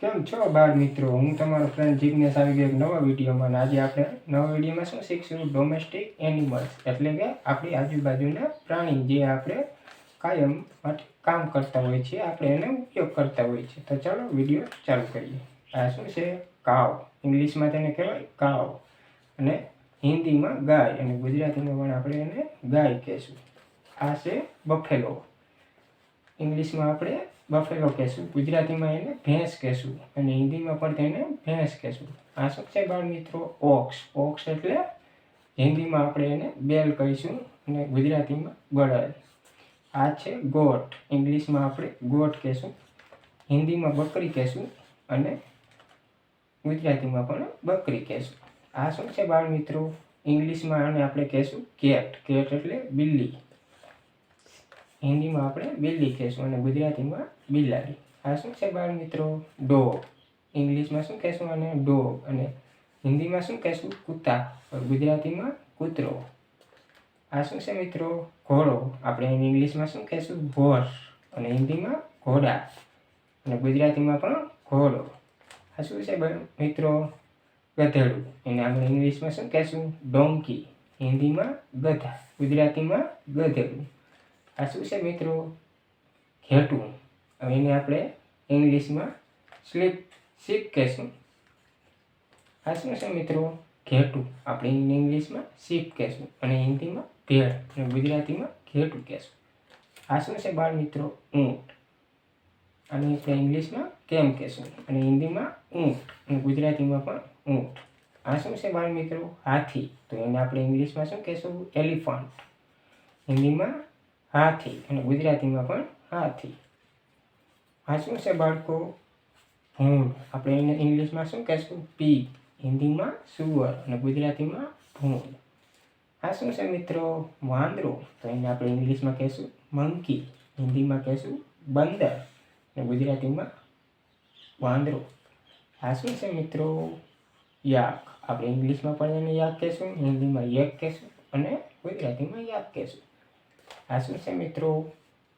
કેમ છો બાળ મિત્રો? હું તમારો ફ્રેન્ડ જિગ્નેશ આવી ગયો એક નવા વિડીયોમાં આજે આપણે નવા વિડીયોમાં શું શીખશું? ડોમેસ્ટિક એનિમલ્સ એટલે કે આપણી આજુબાજુના પ્રાણી જે આપણે કાયમ માટે કામ કરતા હોય છે, આપણે એને ઉપયોગ કરતા હોય છે. તો ચાલો વીડિયો ચાલુ કરીએ. આ શું છે? કાવ ઇંગ્લિશમાં તેને કહેવાય કાવ અને હિન્દીમાં ગાય અને ગુજરાતીમાં પણ આપણે એને ગાય કહેશું. આ છે બફેલો. ઇંગ્લિશમાં આપણે બફેલો કહેશું. ગુજરાતીમાં એને ભેંસ કહેશું અને હિન્દીમાં પણ તેને ભેંસ કહેશું. આ શું છે બાળ મિત્રો? ઓક્સ. ઓક્સ એટલે હિન્દીમાં આપણે એને બેલ કહીશું અને ગુજરાતીમાં ગળાય. આ છે ગોટ ઇંગ્લિશમાં આપણે ગોટ કહેશું. હિન્દીમાં બકરી કહેશું અને ગુજરાતીમાં પણ બકરી કહેશું. આ શું છે બાળ મિત્રો? ઇંગ્લિશમાં આને આપણે કહેશું કેટ. કેટ એટલે બિલ્લી. હિન્દીમાં આપણે બિલ્લી કહેશું અને ગુજરાતીમાં બિલાડી આ શું છે બાળ મિત્રો? ડોગ. ઇંગ્લિશમાં શું કહેશું અને ડોગ. અને હિન્દીમાં શું કહેશું? કૂતા. ગુજરાતીમાં કૂતરો. આ શું છે મિત્રો? ઘોડો. આપણે ઇંગ્લિશમાં શું કહેશું? હોર્સ અને હિન્દીમાં ઘોડા. અને ગુજરાતીમાં પણ ઘોડો. આ શું છે મિત્રો? ગધેડું. એને આપણે ઇંગ્લિશમાં શું કહેશું? ડોંકી. હિન્દીમાં ગધા. ગુજરાતીમાં ગધેડું. આ શું છે મિત્રો? ઘેટું. હવે એને આપણે ઇંગ્લિશમાં સ્લીપ સીક કહેશું. આ શું છે મિત્રો? ઘેટું. આપણે ઇંગ્લિશમાં સીપ કહેશું અને હિન્દીમાં ભેળ અને ગુજરાતીમાં ઘેટું કહેશું. આ શું છે બાળ મિત્રો? ઊંટ. અને આપણે ઇંગ્લિશમાં કેમ કહેશું? અને હિન્દીમાં ઊંટ અને ગુજરાતીમાં પણ ઊંટ. આ શું છે બાળ મિત્રો? હાથી. તો એને આપણે ઇંગ્લિશમાં શું કહેશું? એલિફન્ટ. હિન્દીમાં હાથી અને ગુજરાતીમાં પણ હાથી આ શું છે બાળકો? ભૂંડ. આપણે એને ઇંગ્લિશમાં શું કહેશું? પી હિન્દીમાં સુવર અને ગુજરાતીમાં ભૂંડ. આ શું છે મિત્રો? વાંદરો. તો એને આપણે ઇંગ્લિશમાં કહેશું મંકી. હિન્દીમાં કહેશું બંદર. અને ગુજરાતીમાં વાંદરો. આ શું છે મિત્રો? યાક. આપણે ઇંગ્લિશમાં પણ એને યાક કહેશું, હિન્દીમાં યક કહેશું અને ગુજરાતીમાં યાક કહેશું. આ શું છે મિત્રો?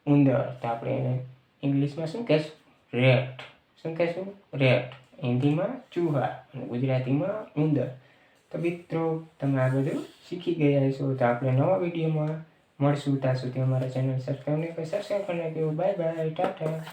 ઉંદર. તો આપણે એને ઇંગ્લિશમાં શું કહેશું? રેટ. શું કહેશું? રેટ. હિન્દીમાં ચૂહા અને ગુજરાતીમાં ઉંદર. તો મિત્રો, તમે આ બધું શીખી ગયા છો તો આપણે નવા વિડીયોમાં મળશું. ત્યાં સુધી અમારા ચેનલ સબસ્ક્રાઈબ નહીં કરી સબસ્ક્રાઈબ કરી નાખ્યું બાય બાય. ટાટા.